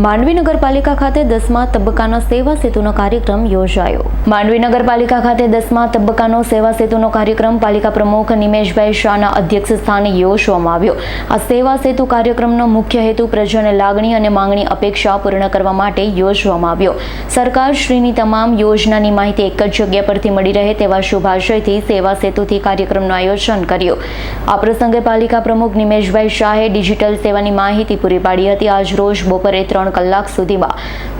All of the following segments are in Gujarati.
માંડવી નગરપાલિકા ખાતે દસમા તબક્કાનો સેવા સેતુનો કાર્યક્રમ યોજાયો. માંડવી નગરપાલિકા ખાતે દસમા તબક્કાનો સેવા સેતુનો કાર્યક્રમ પાલિકા પ્રમુખ નિમેશભાઈ શાહના અધ્યક્ષ સ્થાને યોજવામાં આવ્યો. આ સેવા સેતુ કાર્યક્રમનો મુખ્ય હેતુ પ્રજાને લાગણી અને માંગણી અપેક્ષા પૂર્ણ કરવા માટે યોજવામાં આવ્યો. સરકાર શ્રીની તમામ યોજનાની માહિતી એક જ જગ્યા પરથી મળી રહે તેવા શુભાશયથી સેવા સેતુથી કાર્યક્રમનું આયોજન કર્યું. આ પ્રસંગે પાલિકા પ્રમુખ નિમેશભાઈ શાહે ડિજિટલ સેવાની માહિતી પૂરી પાડી હતી. આજ રોજ બપોરે ત્રણ કલાક સુધીમાં.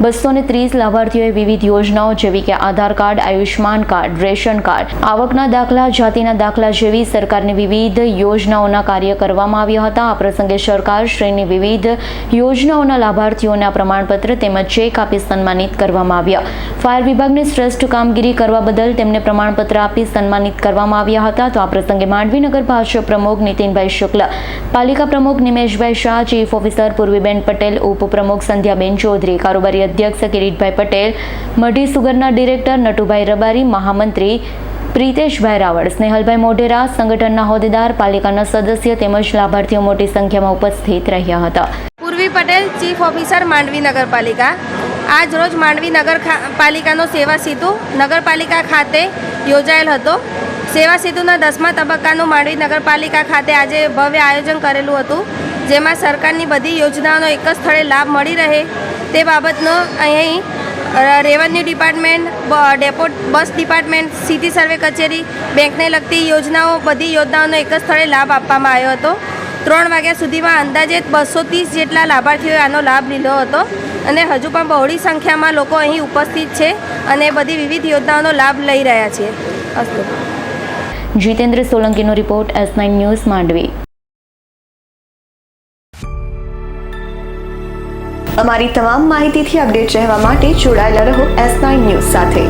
બસો ને ત્રીસ લાભાર્થીઓએ વિવિધ યોજનાઓ જેવી કે Aadhaar card Ayushman card, ration card, આવકના દાખલા, જાતિના દાખલા જેવી સરકારની વિવિધ યોજનાઓના કાર્ય કરવામાં આવ્યા હતા. આ પ્રસંગે સરકાર શ્રીની વિવિધ યોજનાઓના લાભાર્થીઓના પ્રમાણપત્ર તેમજ ચેક આપી સન્માનિત કરવામાં આવ્યા. ફાયર વિભાગની શ્રેષ્ઠ કામગીરી કરવા બદલ તેમને પ્રમાણપત્ર આપી સન્માનિત કરવામાં આવ્યા હતા. તો આ પ્રસંગે માંડવી નગર ભાજપ પ્રમુખ નીતિનભાઈ શુક્લ, પાલિકા પ્રમુખ નિમેશભાઈ શાહ, ચીફ ઓફિસર પૂર્વીબેન પટેલ, ઉપપ્રમુખ સંધ્યાબેન ચૌધરી, કારોબારી અધ્યક્ષ કિરીટભાઈ પટેલ, મઢી સુગરના ડિરેક્ટર નટુભાઈ રબારી, મહામંત્રી પ્રિતેશભાઈ રાવળ, સ્નેહલભાઈ મોઢેરા, સંગઠનના હોદ્દેદાર, પાલિકાના સદસ્ય તેમજ લાભાર્થીઓ મોટી સંખ્યામાં ઉપસ્થિત રહ્યા હતા. પૂર્વી પટેલ, ચીફ ઓફિસર, માંડવી નગરપાલિકા. આજ રોજ માંડવી નગર ખા- પાલિકાનો સેવા સેતુ નગરપાલિકા ખાતે યોજાયેલ હતો. સેવા સેતુના દસમા તબક્કાનું માંડવી નગરપાલિકા ખાતે આજે ભવ્ય આયોજન કરેલું હતું. જેમાં સરકારની બધી યોજનાઓનો એક જ સ્થળે લાભ મળી રહે તે બાબતનો અહીં revenue department depot, bus department, city survey કચેરી, બેંકને લગતી યોજનાઓ, બધી યોજનાઓનો એક જ સ્થળે લાભ આપવામાં આવ્યો હતો. ત્રણ વાગ્યા સુધીમાં અંદાજે બસો ત્રીસ જેટલા લાભાર્થીઓએ આનો લાભ લીધો હતો. અને હજુ પણ બહોળી સંખ્યામાં લોકો અહીં ઉપસ્થિત છે અને બધી વિવિધ યોજનાઓનો લાભ લઈ રહ્યા છે. અસ્તુ. Jitendra સોલંકીનો report S nine news Mandvi. અમારી તમામ માહિતીથી અપડેટ રહેવા માટે જોડાયેલા રહો એસ નાઇન ન્યૂઝ સાથે.